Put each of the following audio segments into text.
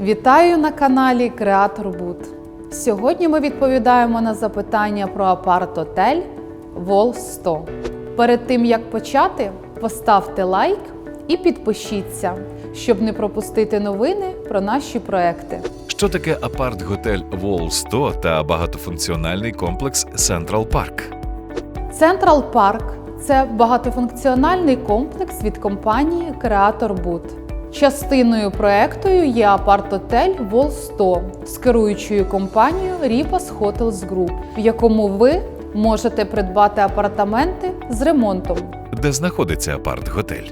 Вітаю на каналі Креатор Бут. Сьогодні ми відповідаємо на запитання про апарт-отель Вол 100. Перед тим як почати, поставте лайк і підпишіться, щоб не пропустити новини про наші проекти. Що таке апарт-готель Wall 100 та багатофункціональний комплекс Central Park? Централ Парк це багатофункціональний комплекс від компанії Креатор Бут. Частиною проекту є апарт-отель Вол 100 з керуючою компанією Ripas Hotels Group, в якому ви можете придбати апартаменти з ремонтом. Де знаходиться апарт-готель?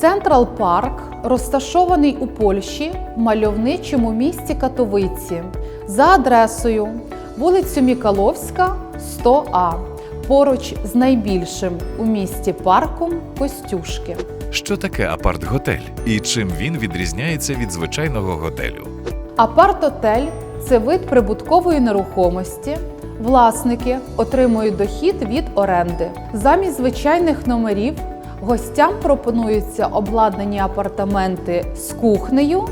Централ Парк розташований у Польщі в мальовничому місті Катовиці за адресою вулицю Мікаловська, 100А, поруч з найбільшим у місті парком Костюшки. Що таке апарт-готель і чим він відрізняється від звичайного готелю? Апарт-отель це вид прибуткової нерухомості. Власники отримують дохід від оренди. Замість звичайних номерів гостям пропонуються обладнані апартаменти з кухнею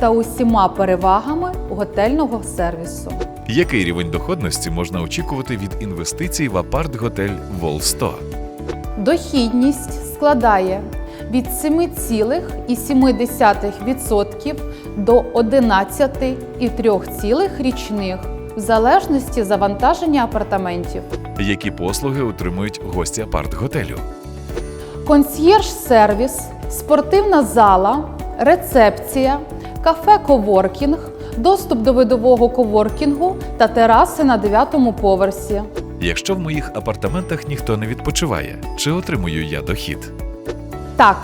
та усіма перевагами готельного сервісу. Який рівень доходності можна очікувати від інвестицій в апарт-готель Wall 100? Дохідність складає від 7,7% до 11,3 річних в залежності завантаження апартаментів. Які послуги отримують гості апарт-готелю? Консьєрж-сервіс, спортивна зала, рецепція, кафе-коворкінг, доступ до видового коворкінгу та тераси на 9-му поверсі. Якщо в моїх апартаментах ніхто не відпочиває, чи отримую я дохід? Так,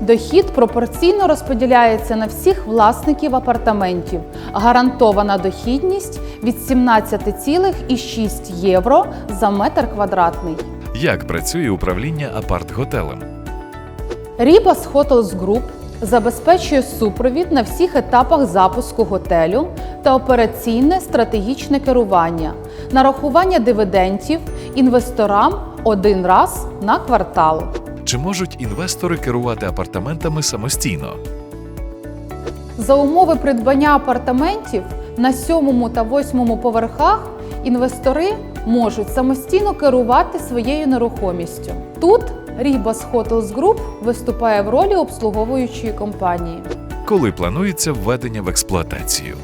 дохід пропорційно розподіляється на всіх власників апартаментів. Гарантована дохідність від 17,6 євро за метр квадратний. Як працює управління апарт-готелем? Ribas Hotels Group забезпечує супровід на всіх етапах запуску готелю та операційне стратегічне керування, нарахування дивідендів інвесторам один раз на квартал. Чи можуть інвестори керувати апартаментами самостійно? За умови придбання апартаментів на сьомому та восьмому поверхах інвестори можуть самостійно керувати своєю нерухомістю. Тут Ribas Hotels Group виступає в ролі обслуговуючої компанії. Коли планується введення в експлуатацію?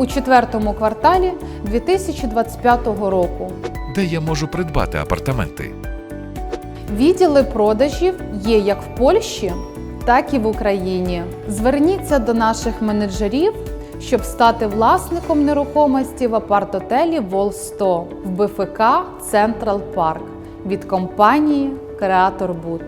у четвертому кварталі 2025 року. Де я можу придбати апартаменти? Відділи продажів є як в Польщі, так і в Україні. Зверніться до наших менеджерів, щоб стати власником нерухомості в апарт-отелі Вол 100 в БФК Централ Парк від компанії Креатор Бут.